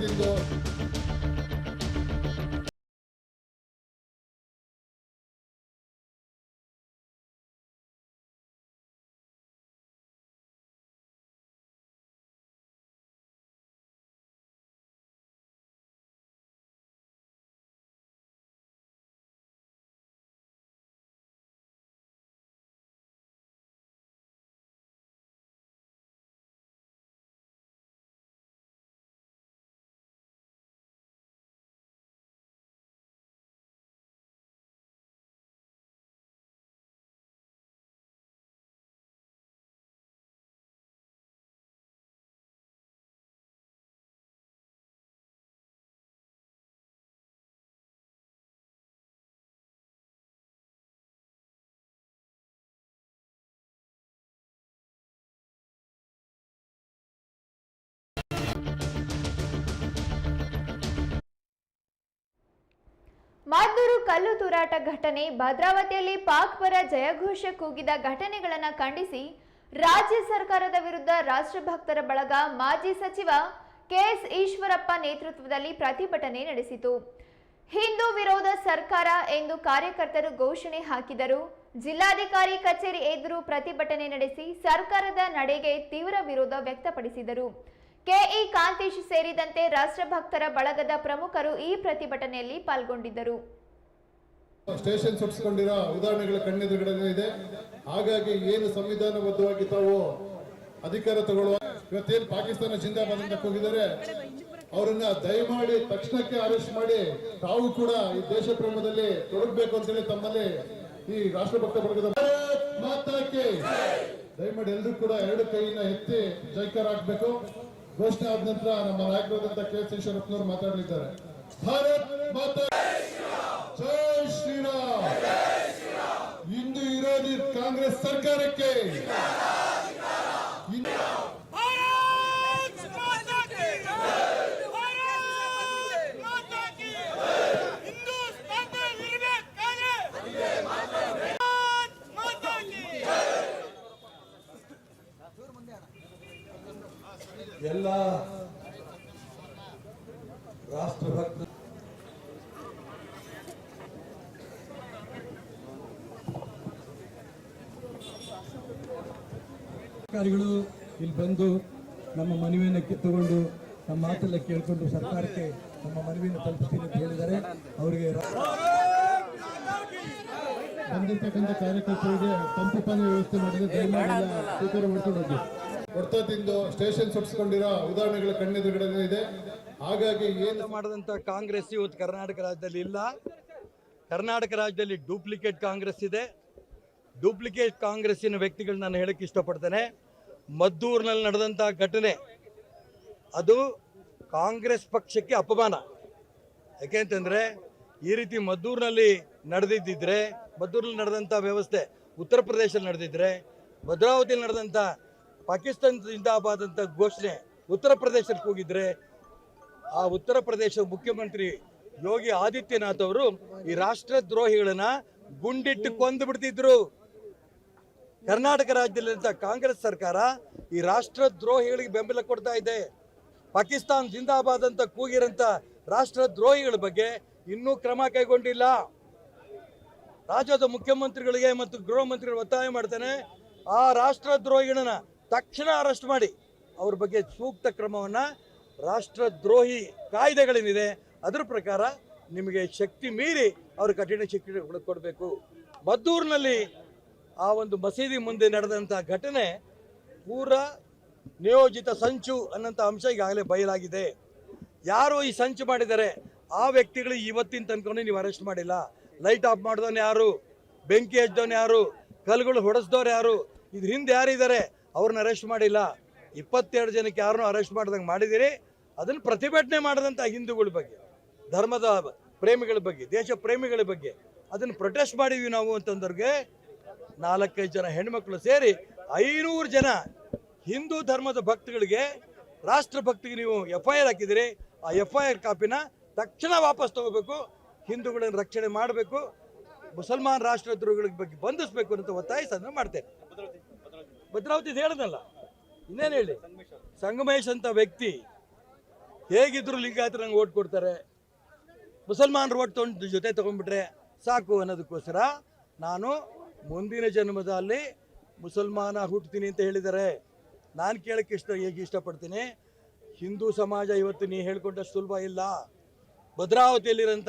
ತಿಂದು ಮದ್ದೂರು ಕಲ್ಲು ತೂರಾಟ ಘಟನೆ, ಭದ್ರಾವತಿಯಲ್ಲಿ ಪಾಕ್ ಪರ ಜಯಘೋಷ ಕೂಗಿದ ಘಟನೆಗಳನ್ನು ಖಂಡಿಸಿ ರಾಜ್ಯ ಸರ್ಕಾರದ ವಿರುದ್ಧ ರಾಷ್ಟ್ರಭಕ್ತರ ಬಳಗ ಮಾಜಿ ಸಚಿವ ಕೆಎಸ್ ಈಶ್ವರಪ್ಪ ನೇತೃತ್ವದಲ್ಲಿ ಪ್ರತಿಭಟನೆ ನಡೆಸಿತು. ಹಿಂದೂ ವಿರೋಧ ಸರ್ಕಾರ ಎಂದು ಕಾರ್ಯಕರ್ತರು ಘೋಷಣೆ ಹಾಕಿದರು. ಜಿಲ್ಲಾಧಿಕಾರಿ ಕಚೇರಿ ಎದುರು ಪ್ರತಿಭಟನೆ ನಡೆಸಿ ಸರ್ಕಾರದ ನಡೆಗೆ ತೀವ್ರ ವಿರೋಧ ವ್ಯಕ್ತಪಡಿಸಿದರು. ಕೆಇ ಕಾಂತೇಶ್ ಸೇರಿದಂತೆ ರಾಷ್ಟ್ರಭಕ್ತರ ಬಳಗದ ಪ್ರಮುಖರು ಈ ಪ್ರತಿಭಟನೆಯಲ್ಲಿ ಪಾಲ್ಗೊಂಡಿದ್ದರು. ಸ್ಟೇಷನ್ ಸುಟ್ಟಿಸಿಕೊಂಡಿರೋ ಉದಾಹರಣೆಗಳ ಕಣ್ಣೆದುರುಗಡೆ ಇದೆ. ಹಾಗಾಗಿ ಏನು ಸಂವಿಧಾನಬದ್ಧವಾಗಿ ತಾವು ಅಧಿಕಾರ ತಗೊಳ್ಳುವ ಇವತ್ತೇನು ಪಾಕಿಸ್ತಾನ ಜಿಂದಾಬಾದ್ ಅಂತ ಹೋಗಿದ್ದಾರೆ ಅವರನ್ನ ದಯಮಾಡಿ ತಕ್ಷಣಕ್ಕೆ ಅರೆಸ್ಟ್ ಮಾಡಿ ತಾವು ಕೂಡ ಈ ದೇಶ ಪ್ರೇಮದಲ್ಲಿ ತೊಡಗಬೇಕು ಅಂತೇಳಿ ತಮ್ಮಲ್ಲಿ ಈ ರಾಷ್ಟ್ರಭಕ್ತ ಬಳಗದ ಮಾತಾಕೆ ದಯಮಾಡಿ ಎಲ್ಲರೂ ಕೂಡ ಎರಡು ಕೈಯನ್ನ ಎತ್ತಿ ಜೈಕಾರ ಹಾಕ್ಬೇಕು. ಘೋಷಣೆ ಆದ ನಂತರ ನಮ್ಮ ನಾಯಕರಾದಂತ ಕೆ ಎಸ್ ಈಶ್ವರಪ್ಪನವರು ಮಾತಾಡಲಿದ್ದಾರೆ. ಭಾರತ್ ಮಾತಾ ಜೈ ಶ್ರೀರಾಮ್. ಇಂದು ಇರೋದಿ ಕಾಂಗ್ರೆಸ್ ಸರ್ಕಾರಕ್ಕೆ. ಎಲ್ಲ ರಾಷ್ಟ್ರಭಕ್ತ ಅಧಿಕಾರಿಗಳು ಇಲ್ಲಿ ಬಂದು ನಮ್ಮ ಮನವಿಯನ್ನು ಕಿತ್ತುಕೊಂಡು ನಮ್ಮ ಮಾತೆಲ್ಲ ಕೇಳಿಕೊಂಡು ಸರ್ಕಾರಕ್ಕೆ ನಮ್ಮ ಮನವಿಯನ್ನು ತಲುಪಿಸ್ತೀನಿ ಅಂತ ಹೇಳಿದ್ದಾರೆ. ಅವರಿಗೆ ಬಂದಿರ್ತಕ್ಕಂಥ ಕಾರ್ಯಕರ್ತರಿಗೆ ತಂಪು ಪಾನೀಯ ವ್ಯವಸ್ಥೆ ಮಾಡಿದ್ರೆ ದಯಮಾಡಿ ಸ್ವೀಕಾರ ಮಾಡ್ಕೊಂಡು ಹೊಡ್ತಾ ತಿಂದು ಸ್ಟೇಷನ್ ಸುಟ್ಸ್ಕೊಂಡಿರೋ ಉದಾಹರಣೆಗಳ ಕಣ್ಣೆದುರುಗಡೆ ಇದೆ. ಹಾಗಾಗಿ ಏನು ಮಾಡಿದಂತ ಕಾಂಗ್ರೆಸ್ ಇವತ್ತು ಕರ್ನಾಟಕ ರಾಜ್ಯದಲ್ಲಿ ಇಲ್ಲ. ಕರ್ನಾಟಕ ರಾಜ್ಯದಲ್ಲಿ ಡೂಪ್ಲಿಕೇಟ್ ಕಾಂಗ್ರೆಸ್ ಇದೆ. ಡೂಪ್ಲಿಕೇಟ್ ಕಾಂಗ್ರೆಸ್ಸಿನ ವ್ಯಕ್ತಿಗಳು ನಾನು ಹೇಳಕ್ಕೆ ಇಷ್ಟಪಡ್ತೇನೆ. ಮದ್ದೂರಿನಲ್ಲಿ ನಡೆದಂಥ ಘಟನೆ ಅದು ಕಾಂಗ್ರೆಸ್ ಪಕ್ಷಕ್ಕೆ ಅಪಮಾನ. ಯಾಕೆಂತಂದರೆ ಈ ರೀತಿ ಮದ್ದೂರಿನಲ್ಲಿ ನಡೆದಿದ್ದಿದ್ರೆ ಮದ್ದೂರಲ್ಲಿ ನಡೆದಂಥ ವ್ಯವಸ್ಥೆ ಉತ್ತರ ಪ್ರದೇಶದಲ್ಲಿ ನಡೆದಿದ್ರೆ ಭದ್ರಾವತಿಯಲ್ಲಿ ನಡೆದಂಥ ಪಾಕಿಸ್ತಾನ ಜಿಂದಾಬಾದ್ ಅಂತ ಘೋಷಣೆ ಉತ್ತರ ಪ್ರದೇಶಕ್ಕೆ ಹೋಗಿದ್ರೆ ಆ ಉತ್ತರ ಪ್ರದೇಶ ಮುಖ್ಯಮಂತ್ರಿ ಯೋಗಿ ಆದಿತ್ಯನಾಥ್ ಅವರು ಈ ರಾಷ್ಟ್ರ ದ್ರೋಹಿಗಳನ್ನ ಗುಂಡಿಟ್ಟು ಕೊಂದು ಬಿಡ್ತಿದ್ರು. ಕರ್ನಾಟಕ ರಾಜ್ಯದಲ್ಲಿದ್ದ ಕಾಂಗ್ರೆಸ್ ಸರ್ಕಾರ ಈ ರಾಷ್ಟ್ರ ದ್ರೋಹಿಗಳಿಗೆ ಬೆಂಬಲ ಕೊಡ್ತಾ ಇದೆ. ಪಾಕಿಸ್ತಾನ ಜಿಂದಾಬಾದ್ ಅಂತ ಕೂಗಿರಂತ ರಾಷ್ಟ್ರದ್ರೋಹಿಗಳ ಬಗ್ಗೆ ಇನ್ನೂ ಕ್ರಮ ಕೈಗೊಂಡಿಲ್ಲ. ರಾಜ್ಯದ ಮುಖ್ಯಮಂತ್ರಿಗಳಿಗೆ ಮತ್ತು ಗೃಹ ಮಂತ್ರಿಗಳು ಒತ್ತಾಯ ಮಾಡ್ತಾನೆ, ಆ ರಾಷ್ಟ್ರದ್ರೋಹಿಗಳನ್ನ ತಕ್ಷಣ ಅರೆಸ್ಟ್ ಮಾಡಿ. ಅವ್ರ ಬಗ್ಗೆ ಸೂಕ್ತ ಕ್ರಮವನ್ನು ರಾಷ್ಟ್ರದ್ರೋಹಿ ಕಾಯ್ದೆಗಳೇನಿದೆ ಅದರ ಪ್ರಕಾರ ನಿಮಗೆ ಶಕ್ತಿ ಮೀರಿ ಅವರು ಕಠಿಣ ಶಿಕ್ಷೆ ಕೊಡಬೇಕು ಮದ್ದೂರಿನಲ್ಲಿ ಆ ಒಂದು ಮಸೀದಿ ಮುಂದೆ ನಡೆದಂಥ ಘಟನೆ ಪೂರ ನಿಯೋಜಿತ ಸಂಚು ಅನ್ನೋಂಥ ಅಂಶ ಈಗಾಗಲೇ ಬಯಲಾಗಿದೆ. ಯಾರು ಈ ಸಂಚು ಮಾಡಿದ್ದಾರೆ ಆ ವ್ಯಕ್ತಿಗಳು ಇವತ್ತಿನ ತನಕ ನೀವು ಅರೆಸ್ಟ್ ಮಾಡಿಲ್ಲ. ಲೈಟ್ ಆಫ್ ಮಾಡಿದವನು ಯಾರು? ಬೆಂಕಿ ಹಚ್ಚಿದವನು ಯಾರು? ಕಲ್ಗಳು ಹೊಡೆಸ್ದವ್ರು ಯಾರು? ಇದ್ರ ಹಿಂದೆ ಯಾರಿದ್ದಾರೆ? ಅವ್ರನ್ನ ಅರೆಸ್ಟ್ ಮಾಡಿಲ್ಲ. ಇಪ್ಪತ್ತೆರಡು ಜನಕ್ಕೆ ಯಾರನ್ನೂ ಅರೆಸ್ಟ್ ಮಾಡ್ದಂಗೆ ಮಾಡಿದಿರಿ. ಅದನ್ನು ಪ್ರತಿಭಟನೆ ಮಾಡಿದಂಥ ಹಿಂದೂಗಳ ಬಗ್ಗೆ, ಧರ್ಮದ ಪ್ರೇಮಿಗಳ ಬಗ್ಗೆ, ದೇಶ ಪ್ರೇಮಿಗಳ ಬಗ್ಗೆ ಅದನ್ನು ಪ್ರೊಟೆಸ್ಟ್ ಮಾಡಿದ್ವಿ ನಾವು ಅಂತಂದ್ರಿಗೆ ನಾಲ್ಕೈದು ಜನ ಹೆಣ್ಮಕ್ಳು ಸೇರಿ ಐನೂರು ಜನ ಹಿಂದೂ ಧರ್ಮದ ಭಕ್ತಗಳಿಗೆ, ರಾಷ್ಟ್ರ ಭಕ್ತಿಗೆ ನೀವು ಎಫ್ ಐ ಆರ್ ಹಾಕಿದಿರಿ. ಆ ಎಫ್ ಐ ಆರ್ ಕಾಪಿನ ತಕ್ಷಣ ವಾಪಸ್ ತಗೋಬೇಕು. ಹಿಂದೂಗಳನ್ನು ರಕ್ಷಣೆ ಮಾಡಬೇಕು. ಮುಸಲ್ಮಾನ್ ರಾಷ್ಟ್ರದ್ರೋಹಿಗಳ ಬಗ್ಗೆ ಬಂಧಿಸಬೇಕು ಅಂತ ಒತ್ತಾಯಿಸೋದನ್ನ ಮಾಡ್ತೇನೆ. ಭದ್ರಾವತಿ ಹೇಳದಲ್ಲ. ಇನ್ನೇನು ಹೇಳಿ? ಸಂಗಮೇಶ್ ಅಂತ ವ್ಯಕ್ತಿ ಹೇಗಿದ್ರು ಲಿಂಗಾಯತರು ನಂಗೆ ಓಟ್ ಕೊಡ್ತಾರೆ. ಮುಸಲ್ಮಾನರು ಓಟ್ ತೊಗೊಂಡು ಜೊತೆ ತೊಗೊಂಡ್ಬಿಟ್ರೆ ಸಾಕು ಅನ್ನೋದಕ್ಕೋಸ್ಕರ ನಾನು ಮುಂದಿನ ಜನ್ಮದಲ್ಲಿ ಮುಸಲ್ಮಾನ ಹುಟ್ತೀನಿ ಅಂತ ಹೇಳಿದ್ದಾರೆ. ನಾನು ಕೇಳಕ್ಕೆ ಇಷ್ಟ ಹೇಗೆ ಇಷ್ಟಪಡ್ತೀನಿ? ಹಿಂದೂ ಸಮಾಜ ಇವತ್ತು ನೀ ಹೇಳ್ಕೊಂಡಷ್ಟು ಸುಲಭ ಇಲ್ಲ. ಭದ್ರಾವತಿಯಲ್ಲಿರೋಂಥ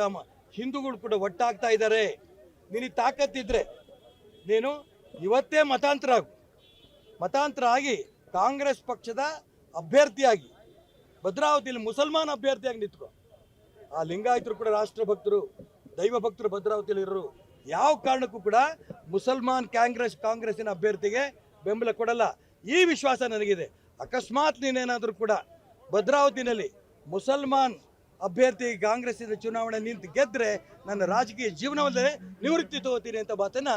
ಹಿಂದೂಗಳು ಕೂಡ ಒಟ್ಟಾಗ್ತಾ ಇದ್ದಾರೆ. ನಿನಗೆ ತಾಕತ್ತಿದ್ರೆ ನೀನು ಇವತ್ತೇ ಮತಾಂತರ ಆಗು ಮತಾಂತರ ಆಗಿ ಕಾಂಗ್ರೆಸ್ ಪಕ್ಷದ ಅಭ್ಯರ್ಥಿಯಾಗಿ ಭದ್ರಾವತಿಯಲ್ಲಿ ಮುಸಲ್ಮಾನ್ ಅಭ್ಯರ್ಥಿಯಾಗಿ ನಿಂತ್ಕೊ. ಆ ಲಿಂಗಾಯತರು ಕೂಡ ರಾಷ್ಟ್ರ ಭಕ್ತರು, ದೈವ ಭಕ್ತರು ಭದ್ರಾವತಿಯಲ್ಲಿ ಇರೋರು, ಯಾವ ಕಾರಣಕ್ಕೂ ಕೂಡ ಮುಸಲ್ಮಾನ್ ಕಾಂಗ್ರೆಸ್, ಕಾಂಗ್ರೆಸ್ಸಿನ ಅಭ್ಯರ್ಥಿಗೆ ಬೆಂಬಲ ಕೊಡಲ್ಲ. ಈ ವಿಶ್ವಾಸ ನನಗಿದೆ. ಅಕಸ್ಮಾತ್ ನೀನೇನಾದರೂ ಕೂಡ ಭದ್ರಾವತಿನಲ್ಲಿ ಮುಸಲ್ಮಾನ್ ಅಭ್ಯರ್ಥಿ ಕಾಂಗ್ರೆಸ್ಸಿನ ಚುನಾವಣೆ ನಿಂತು ಗೆದ್ದರೆ ನನ್ನ ರಾಜಕೀಯ ಜೀವನವಲ್ಲದೆ ನಿವೃತ್ತಿ ತಗೋತೀನಿ ಅಂತ ಮಾತನ್ನ